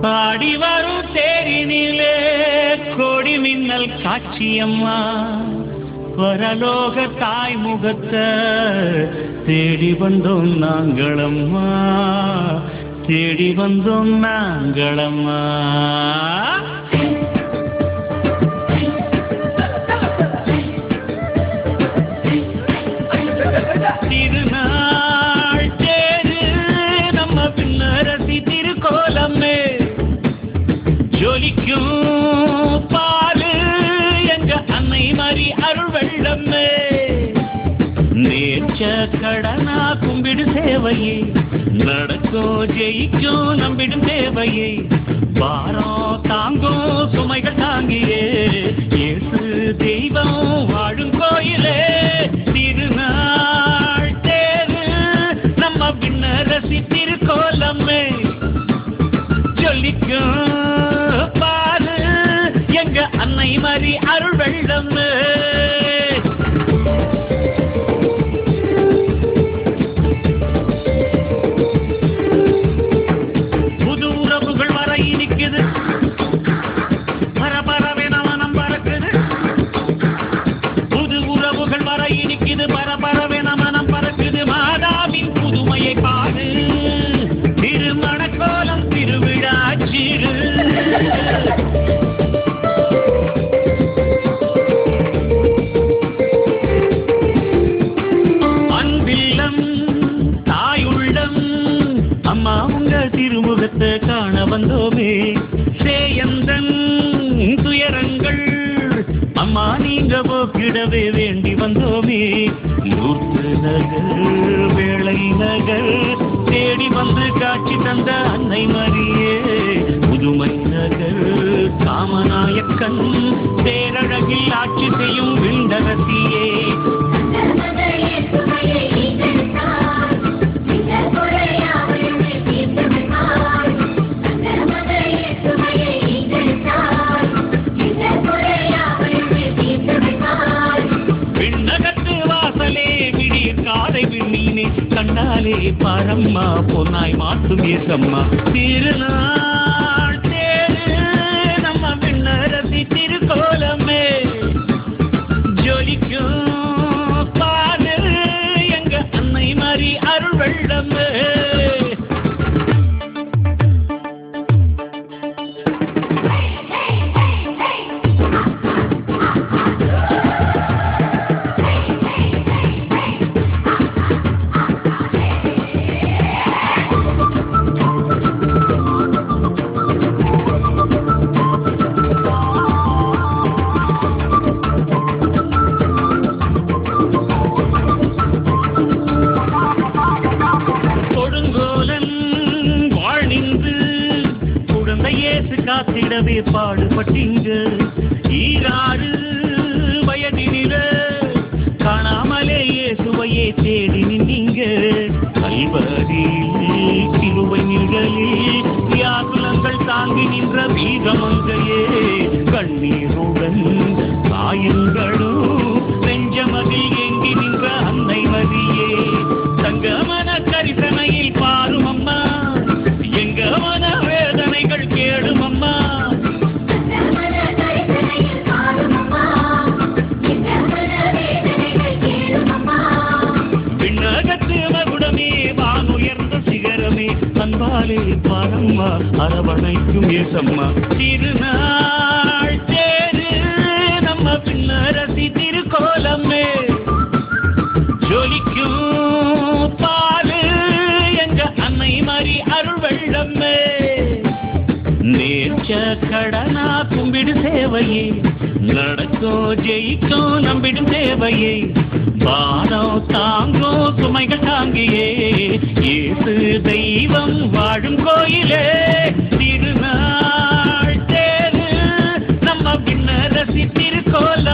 பாடி வரும் தேரினிலே கொடி மின்னல் காட்சியம்மா. வரலோக தாய் முகத்தை தேடி வந்தோம் நாங்களம்மா. தேடி வந்தோம் நாங்களம்மா. அன்னை அருள் வெள்ளமே நேர்ச்ச கடனா கும்பிடு சேவையே. நடக்கும் ஜெயிக்கும் நம்பிடும் தேவையே. வாரம் தாங்க அன்னை மறி அருள் வெள்ளம். புது உறவுகள் வர இனிக்குது. பரபரவென மனம் பறக்குது. புது உறவுகள் வர இனிக்குது. பரபரவே நமனம் பறக்குது. மாதாவின் புதுமையை பாடு திருமண கோலம் திருவிழா சிறு வந்தோமே. சேயந்தன் துயரங்கள் அம்மா நீங்க போக்கிடவே வேண்டி வந்தோமே. லூர்து நகர் வேளை நகர் தேடி வந்து காட்சி தந்த அன்னை மரியே. புதுமை நகர் காமநாயக்கன் பேரழகில் ஆட்சி செய்யும் விண்டரசியே. கண்டாலே பாரம்மா பொன்னாய் மாற்றும் ஏசம்மா திருநாள் தேரு நம்ம விண்ணரசி திருக்கோலமே. ஜொலிக்கும் பாடு எங்க அன்னை மாதிரி அருள் வெள்ளமே காத்திடவே பாடுபட்டீங்க. ஈராறு வயதினில காணாமலே இயேசுவையே தேடி நின்னீங்க. கல்வரியில் சிலுவை நிழலில் வியாகுலங்கள் தாங்கி நின்ற வீரமங்கையே கண்ணீருடன் காயங்களும் நெஞ்சமதில் எங்கி நின்ற அன்னை மதியே. தங்கமன கரிசனையில் பாரும் அம்மா எங்க மன வேதனைகள் கேடு அன்பாலே பாரம்மா அரவணைக்கும் ஏசம்மா. திருநா கும்பிடு நடக்கோ ஜெயிக்கோ நம்பிடும் தேவையே. பாரம் தாங்கோ சுமைகள் தாங்கியே. இயேசு தெய்வம் வாழும் கோயிலே. திருநாள் தேரு நம்ம பின்னரசி திருக்கோலம்